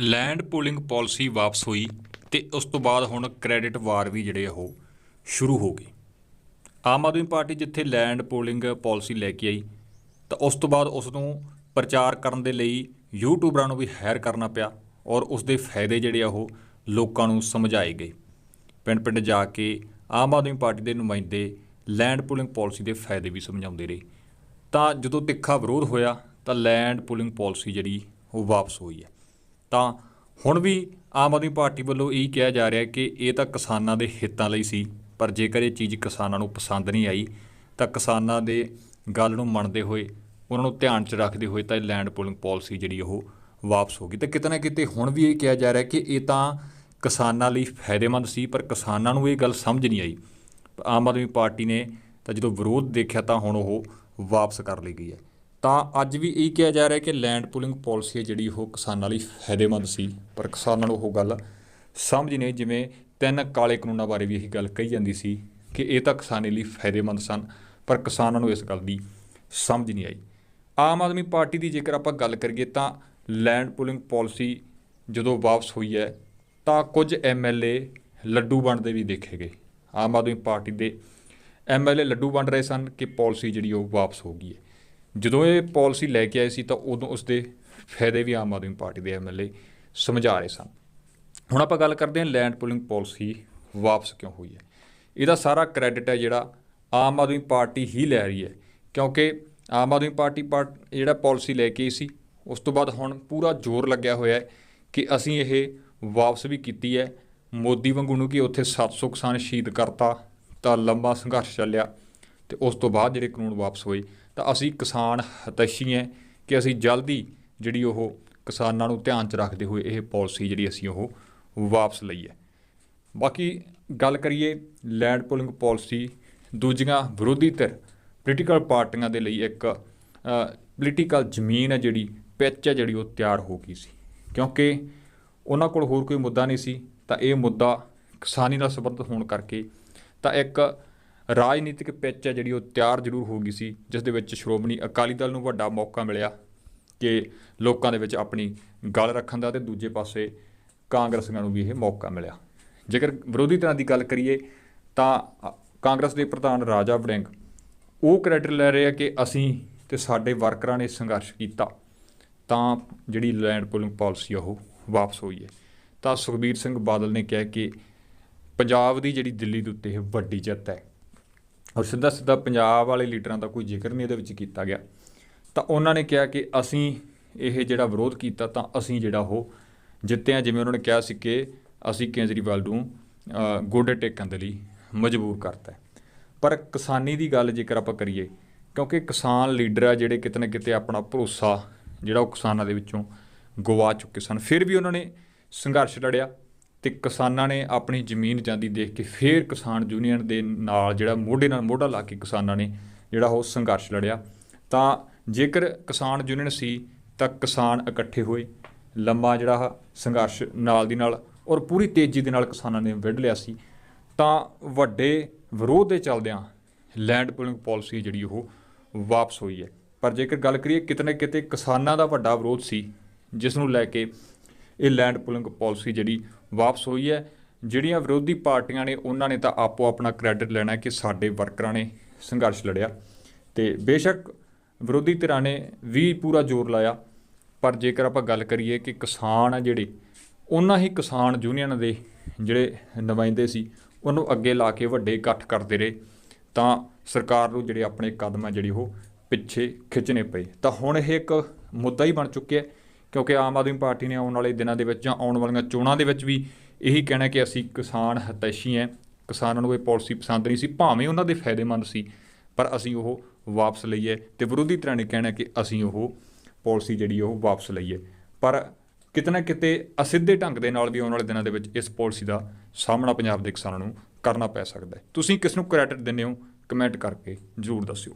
Land pooling policy ਵਾਪਸ ਹੋਈ ਤੇ ਉਸ ਤੋਂ ਬਾਅਦ ਹੁਣ ਕ੍ਰੈਡਿਟ ਵਾਰ ਵੀ ਜਿਹੜੇ ਆ ਉਹ ਸ਼ੁਰੂ ਹੋ ਗਏ। ਆਮ ਆਦਮੀ ਪਾਰਟੀ ਜਿੱਥੇ ਲੈਂਡ ਪੂਲਿੰਗ ਪਾਲਿਸੀ ਲੈ ਕੇ ਆਈ, ਤਾਂ ਉਸ ਤੋਂ ਬਾਅਦ ਉਸ ਨੂੰ ਪ੍ਰਚਾਰ ਕਰਨ ਦੇ ਲਈ ਯੂਟਿਊਬਰਾਂ ਨੂੰ ਵੀ ਹਾਇਰ ਕਰਨਾ ਪਿਆ ਔਰ ਉਸ ਦੇ ਫਾਇਦੇ ਜਿਹੜੇ ਆ ਉਹ ਲੋਕਾਂ ਨੂੰ ਸਮਝਾਏ ਗਏ। ਪਿੰਡ ਪਿੰਡ ਜਾ ਕੇ ਆਮ ਆਦਮੀ ਪਾਰਟੀ ਦੇ ਨੁਮਾਇੰਦੇ ਲੈਂਡ ਪੂਲਿੰਗ ਪਾਲਿਸੀ ਦੇ ਫਾਇਦੇ ਵੀ ਸਮਝਾਉਂਦੇ ਰਹੇ। ਤਾਂ ਜਦੋਂ ਤਿੱਖਾ ਵਿਰੋਧ ਹੋਇਆ, ਤਾਂ ਲੈਂਡ ਪੂਲਿੰਗ ਪਾਲਿਸੀ ਜਿਹੜੀ ਉਹ ਵਾਪਸ ਹੋਈ ਹੈ। ਤਾਂ ਹੁਣ ਵੀ ਆਮ ਆਦਮੀ ਪਾਰਟੀ ਵੱਲੋਂ ਇਹ ਕਿਹਾ ਜਾ ਰਿਹਾ ਕਿ ਇਹ ਤਾਂ ਕਿਸਾਨਾਂ ਦੇ ਹਿੱਤਾਂ ਲਈ ਸੀ, ਪਰ ਜੇਕਰ ਇਹ ਚੀਜ਼ ਕਿਸਾਨਾਂ ਨੂੰ ਪਸੰਦ ਨਹੀਂ ਆਈ, ਤਾਂ ਕਿਸਾਨਾਂ ਦੇ ਗੱਲ ਨੂੰ ਮੰਨਦੇ ਹੋਏ, ਉਹਨਾਂ ਨੂੰ ਧਿਆਨ 'ਚ ਰੱਖਦੇ ਹੋਏ ਤਾਂ ਇਹ ਲੈਂਡ ਪੂਲਿੰਗ ਪਾਲਿਸੀ ਜਿਹੜੀ ਉਹ ਵਾਪਸ ਹੋ ਗਈ। ਤੇ ਕਿਤੇ ਨਾ ਕਿਤੇ ਹੁਣ ਵੀ ਇਹ ਕਿਹਾ ਜਾ ਰਿਹਾ ਕਿ ਇਹ ਤਾਂ ਕਿਸਾਨਾਂ ਲਈ ਫਾਇਦੇਮੰਦ ਸੀ, ਪਰ ਕਿਸਾਨਾਂ ਨੂੰ ਇਹ ਗੱਲ ਸਮਝ ਨਹੀਂ ਆਈ। ਆਮ ਆਦਮੀ ਪਾਰਟੀ ਨੇ ਤਾਂ ਜਦੋਂ ਵਿਰੋਧ ਦੇਖਿਆ ਤਾਂ ਹੁਣ ਉਹ ਵਾਪਸ ਕਰ ਲਈ ਗਈ ਹੈ। ਤਾਂ ਅੱਜ ਵੀ ਇਹ ਕਿਹਾ ਜਾ ਰਿਹਾ ਕਿ ਲੈਂਡ ਪੂਲਿੰਗ ਪਾਲਿਸੀ ਹੈ ਜਿਹੜੀ ਉਹ ਕਿਸਾਨਾਂ ਲਈ ਫਾਇਦੇਮੰਦ ਸੀ। ਪਰ ਕਿਸਾਨਾਂ ਨੂੰ ਉਹ ਗੱਲ ਸਮਝ ਨਹੀਂ ਜਿਵੇਂ ਤਿੰਨ ਕਾਲੇ ਕਾਨੂੰਨਾਂ ਬਾਰੇ ਵੀ ਇਹੀ ਗੱਲ ਕਹੀ ਜਾਂਦੀ ਸੀ ਕਿ ਇਹ ਤਾਂ ਕਿਸਾਨੀ ਲਈ ਫਾਇਦੇਮੰਦ ਸਨ, ਪਰ ਕਿਸਾਨਾਂ ਨੂੰ ਇਸ ਗੱਲ ਦੀ ਸਮਝ ਨਹੀਂ ਆਈ। ਆਮ ਆਦਮੀ ਪਾਰਟੀ ਦੀ ਜੇਕਰ ਆਪਾਂ ਗੱਲ ਕਰੀਏ ਤਾਂ ਲੈਂਡ ਪੂਲਿੰਗ ਪਾਲਿਸੀ ਜਦੋਂ ਵਾਪਸ ਹੋਈ ਹੈ, ਤਾਂ ਕੁਝ ਐਮਐਲਏ ਲੱਡੂ ਬਣਦੇ ਵੀ ਦੇਖੇ ਗਏ। ਆਮ ਆਦਮੀ ਪਾਰਟੀ ਦੇ ਐਮਐਲਏ ਲੱਡੂ ਬਣ ਰਹੇ ਸਨ ਕਿ ਪਾਲਿਸੀ ਜਿਹੜੀ ਉਹ ਵਾਪਸ ਹੋ ਗਈ ਹੈ। ਜਦੋਂ ਇਹ ਪਾਲਿਸੀ ਲੈ ਕੇ ਆਏ ਸੀ ਤਾਂ ਉਦੋਂ ਉਸ ਦੇ ਫਾਇਦੇ ਵੀ ਆਮ ਆਦਮੀ ਪਾਰਟੀ ਦੇ ਐਮਐਲਏ ਸਮਝਾ ਰਹੇ ਸਨ। ਹੁਣ ਆਪਾਂ ਗੱਲ ਕਰਦੇ ਹਾਂ ਲੈਂਡ ਪੂਲਿੰਗ ਪਾਲਿਸੀ ਵਾਪਸ ਕਿਉਂ ਹੋਈ ਹੈ। ਇਹਦਾ ਸਾਰਾ ਕ੍ਰੈਡਿਟ ਹੈ ਜਿਹੜਾ ਆਮ ਆਦਮੀ ਪਾਰਟੀ ਹੀ ਲੈ ਰਹੀ ਹੈ, ਕਿਉਂਕਿ ਆਮ ਆਦਮੀ ਪਾਰਟੀ ਪਾਰਟ ਜਿਹੜਾ ਪਾਲਿਸੀ ਲੈ ਕੇ ਸੀ, ਉਸ ਤੋਂ ਬਾਅਦ ਹੁਣ ਪੂਰਾ ਜ਼ੋਰ ਲੱਗਿਆ ਹੋਇਆ ਹੈ ਕਿ ਅਸੀਂ ਇਹ ਵਾਪਸ ਵੀ ਕੀਤੀ ਹੈ। ਮੋਦੀ ਵਾਂਗੂ ਨੂੰ ਕਿ ਉੱਥੇ 700 ਕਿਸਾਨ ਸ਼ਹੀਦ ਕਰਤਾ, ਤਾਂ ਲੰਬਾ ਸੰਘਰਸ਼ ਚੱਲਿਆ। ਤੇ ਉਸ ਤੋਂ ਬਾਅਦ ਜਿਹੜੇ ਕਾਨੂੰਨ ਵਾਪਸ ਹੋਏ, ਤਾਂ ਅਸੀਂ ਕਿਸਾਨ ਹਤੈਸ਼ੀ ਹੈ ਕਿ ਅਸੀਂ ਜਲਦੀ ਜਿਹੜੀ ਉਹ ਕਿਸਾਨਾਂ ਨੂੰ ਧਿਆਨ 'ਚ ਰੱਖਦੇ ਹੋਏ ਇਹ ਪਾਲਿਸੀ ਜਿਹੜੀ ਅਸੀਂ ਉਹ ਵਾਪਸ ਲਈ ਹੈ ਬਾਕੀ ਗੱਲ ਕਰੀਏ ਲੈਂਡ ਪੂਲਿੰਗ ਪਾਲਿਸੀ, ਦੂਜੀਆਂ ਵਿਰੋਧੀ ਧਿਰ, ਪੋਲੀਟੀਕਲ ਪਾਰਟੀਆਂ ਦੇ ਲਈ ਇੱਕ ਪੋਲੀਟੀਕਲ ਜ਼ਮੀਨ ਹੈ ਜਿਹੜੀ, ਪਿੱਚ ਹੈ ਜਿਹੜੀ ਉਹ ਤਿਆਰ ਹੋ ਗਈ ਸੀ। ਕਿਉਂਕਿ ਉਹਨਾਂ ਕੋਲ ਹੋਰ ਕੋਈ ਮੁੱਦਾ ਨਹੀਂ ਸੀ, ਤਾਂ ਇਹ ਮੁੱਦਾ ਕਿਸਾਨੀ ਨਾਲ ਸੰਬੰਧਿਤ ਹੋਣ ਕਰਕੇ ਤਾਂ ਇੱਕ ਰਾਜਨੀਤਿਕ ਪਿੱਚ ਹੈ ਜਿਹੜੀ ਉਹ ਤਿਆਰ ਜ਼ਰੂਰ ਹੋ ਗਈ ਸੀ, ਜਿਸ ਦੇ ਵਿੱਚ ਸ਼੍ਰੋਮਣੀ ਅਕਾਲੀ ਦਲ ਨੂੰ ਵੱਡਾ ਮੌਕਾ ਮਿਲਿਆ ਕਿ ਲੋਕਾਂ ਦੇ ਵਿੱਚ ਆਪਣੀ ਗੱਲ ਰੱਖਣ ਦਾ ਤੇ ਦੂਜੇ ਪਾਸੇ ਕਾਂਗਰਸੀਆਂ ਨੂੰ ਵੀ ਇਹ ਮੌਕਾ ਮਿਲਿਆ। ਜੇਕਰ ਵਿਰੋਧੀ ਧਿਰਾਂ ਦੀ ਗੱਲ ਕਰੀਏ ਤਾਂ ਕਾਂਗਰਸ ਦੇ ਪ੍ਰਧਾਨ ਰਾਜਾ ਵੜਿੰਗ, ਉਹ ਕ੍ਰੈਡਿਟ ਲੈ ਰਹੇ ਆ ਕਿ ਅਸੀਂ ਤੇ ਸਾਡੇ ਵਰਕਰਾਂ ਨੇ ਸੰਘਰਸ਼ ਕੀਤਾ, ਤਾਂ ਜਿਹੜੀ ਲੈਂਡ ਪੂਲਿੰਗ ਪਾਲਿਸੀ ਆ ਉਹ ਵਾਪਸ ਹੋਈ ਹੈ। ਤਾਂ ਸੁਖਬੀਰ ਸਿੰਘ ਬਾਦਲ ਨੇ ਕਿਹਾ ਕਿ ਪੰਜਾਬ ਦੀ ਜਿਹੜੀ ਦਿੱਲੀ ਦੇ ਉੱਤੇ ਇਹ ਵੱਡੀ ਜਿੱਤ ਹੈ। ਔਰ ਸਿੱਧਾ ਸਿੱਧਾ ਪੰਜਾਬ ਵਾਲੇ ਲੀਡਰਾਂ ਦਾ ਕੋਈ ਜ਼ਿਕਰ ਨਹੀਂ ਇਹਦੇ ਵਿੱਚ ਕੀਤਾ ਗਿਆ। ਤਾਂ ਉਹਨਾਂ ਨੇ ਕਿਹਾ ਕਿ ਅਸੀਂ ਇਹ ਜਿਹੜਾ ਵਿਰੋਧ ਕੀਤਾ ਤਾਂ ਅਸੀਂ ਜਿਹੜਾ ਉਹ ਜਿੱਤਿਆ, ਜਿਵੇਂ ਉਹਨਾਂ ਨੇ ਕਿਹਾ ਸੀ ਕਿ ਅਸੀਂ ਕੇਜਰੀਵਾਲ ਨੂੰ ਗੋਡੇ ਟੇਕਣ ਦੇ ਲਈ ਮਜਬੂਰ ਕਰਤਾ ਪਰ ਕਿਸਾਨੀ ਦੀ ਗੱਲ ਜੇਕਰ ਆਪਾਂ ਕਰੀਏ, ਕਿਉਂਕਿ ਕਿਸਾਨ ਲੀਡਰ ਆ ਜਿਹੜੇ ਕਿਤੇ ਨਾ ਕਿਤੇ ਆਪਣਾ ਭਰੋਸਾ ਜਿਹੜਾ ਉਹ ਕਿਸਾਨਾਂ ਦੇ ਵਿੱਚੋਂ ਗਵਾ ਚੁੱਕੇ ਸਨ, ਫਿਰ ਵੀ ਉਹਨਾਂ ਨੇ ਸੰਘਰਸ਼ ਲੜਿਆ। ਤੇ ਕਿਸਾਨਾਂ ਨੇ ਆਪਣੀ ਜ਼ਮੀਨ ਜਾਂਦੀ ਦੇਖ ਕੇ ਫਿਰ ਕਿਸਾਨ ਯੂਨੀਅਨ ਦੇ ਨਾਲ ਜਿਹੜਾ ਮੋਢੇ ਨਾਲ ਮੋਢਾ ਲਾ ਕੇ ਕਿਸਾਨਾਂ ਨੇ ਜਿਹੜਾ ਉਹ ਸੰਘਰਸ਼ ਲੜਿਆ। ਤਾਂ ਜੇਕਰ ਕਿਸਾਨ ਯੂਨੀਅਨ ਸੀ ਤਾਂ ਕਿਸਾਨ ਇਕੱਠੇ ਹੋਏ ਲੰਮਾ ਜਿਹੜਾ ਸੰਘਰਸ਼ ਨਾਲ ਦੀ ਨਾਲ ਔਰ ਪੂਰੀ ਤੇਜ਼ੀ ਦੇ ਨਾਲ ਕਿਸਾਨਾਂ ਨੇ ਵਿੱਢ ਲਿਆ ਸੀ। ਤਾਂ ਵੱਡੇ ਵਿਰੋਧ ਦੇ ਚੱਲਦਿਆਂ ਲੈਂਡ ਪੂਲਿੰਗ ਪਾਲਿਸੀ ਜਿਹੜੀ ਉਹ ਵਾਪਸ ਹੋਈ ਹੈ। ਪਰ ਜੇਕਰ ਗੱਲ ਕਰੀਏ ਕਿਤੇ ਨਾ ਕਿਤੇ ਕਿਸਾਨਾਂ ਦਾ ਵੱਡਾ ਵਿਰੋਧ ਸੀ ਜਿਸ ਨੂੰ ਲੈ ਕੇ ਇਹ ਲੈਂਡ ਪੂਲਿੰਗ ਪਾਲਿਸੀ ਜਿਹੜੀ ਵਾਪਸ ਹੋਈ ਹੈ। ਜਿਹੜੀਆਂ ਵਿਰੋਧੀ ਪਾਰਟੀਆਂ ਨੇ, ਉਹਨਾਂ ਨੇ ਤਾਂ ਆਪੋ ਆਪਣਾ ਕ੍ਰੈਡਿਟ ਲੈਣਾ ਕਿ ਸਾਡੇ ਵਰਕਰਾਂ ਨੇ ਸੰਘਰਸ਼ ਲੜਿਆ। ਤੇ ਬੇਸ਼ੱਕ ਵਿਰੋਧੀ ਧਿਰਾਂ ਨੇ ਵੀ ਪੂਰਾ ਜ਼ੋਰ ਲਾਇਆ। ਪਰ ਜੇਕਰ ਆਪਾਂ ਗੱਲ ਕਰੀਏ ਕਿ ਕਿਸਾਨ ਆ ਜਿਹੜੇ, ਉਹਨਾਂ ਹੀ ਕਿਸਾਨ ਯੂਨੀਅਨ ਦੇ ਜਿਹੜੇ ਨੁਮਾਇੰਦੇ ਸੀ, ਉਹਨੂੰ ਅੱਗੇ ਲਾ ਕੇ ਵੱਡੇ ਇਕੱਠ ਕਰਦੇ ਰਹੇ, ਤਾਂ ਸਰਕਾਰ ਨੂੰ ਜਿਹੜੇ ਆਪਣੇ ਕਦਮ ਆ, ਜਿਹੜੀ ਉਹ ਪਿੱਛੇ ਖਿੱਚਣੇ ਪਏ। ਤਾਂ ਹੁਣ ਇਹ ਇੱਕ ਮੁੱਦਾ ਹੀ ਬਣ ਚੁੱਕਿਆ ਹੈ ਕਿਉਂਕਿ ਆਮ ਆਦਮੀ ਪਾਰਟੀ ਨੇ ਆਉਣ ਵਾਲੇ ਦਿਨਾਂ ਦੇ ਵਿੱਚ ਜਾਂ ਆਉਣ ਵਾਲੀਆਂ ਚੋਣਾਂ ਦੇ ਵਿੱਚ ਵੀ ਇਹੀ ਕਹਿਣਾ ਕਿ ਅਸੀਂ ਕਿਸਾਨ ਹਤੈਸ਼ੀ ਹੈ। ਕਿਸਾਨਾਂ ਨੂੰ ਇਹ ਪਾਲਿਸੀ ਪਸੰਦ ਨਹੀਂ ਸੀ, ਭਾਵੇਂ ਉਹਨਾਂ ਦੇ ਫਾਇਦੇਮੰਦ ਸੀ, ਪਰ ਅਸੀਂ ਉਹ ਵਾਪਸ ਲਈਏ ਤੇ ਵਿਰੋਧੀ ਧਿਰਾਂ ਨੇ ਕਹਿਣਾ ਕਿ ਅਸੀਂ ਉਹ ਪਾਲਿਸੀ ਜਿਹੜੀ ਉਹ ਵਾਪਸ ਲਈਏ। ਪਰ ਕਿਤੇ ਨਾ ਕਿਤੇ ਅਸਿੱਧੇ ਢੰਗ ਦੇ ਨਾਲ ਵੀ ਆਉਣ ਵਾਲੇ ਦਿਨਾਂ ਦੇ ਵਿੱਚ ਇਸ ਪਾਲਿਸੀ ਦਾ ਸਾਹਮਣਾ ਪੰਜਾਬ ਦੇ ਕਿਸਾਨਾਂ ਨੂੰ ਕਰਨਾ ਪੈ ਸਕਦਾ ਹੈ। ਤੁਸੀਂ ਕਿਸ ਨੂੰ ਕ੍ਰੈਡਿਟ ਦਿੰਦੇ ਹੋ? ਕਮੈਂਟ ਕਰਕੇ ਜ਼ਰੂਰ ਦੱਸਿਓ।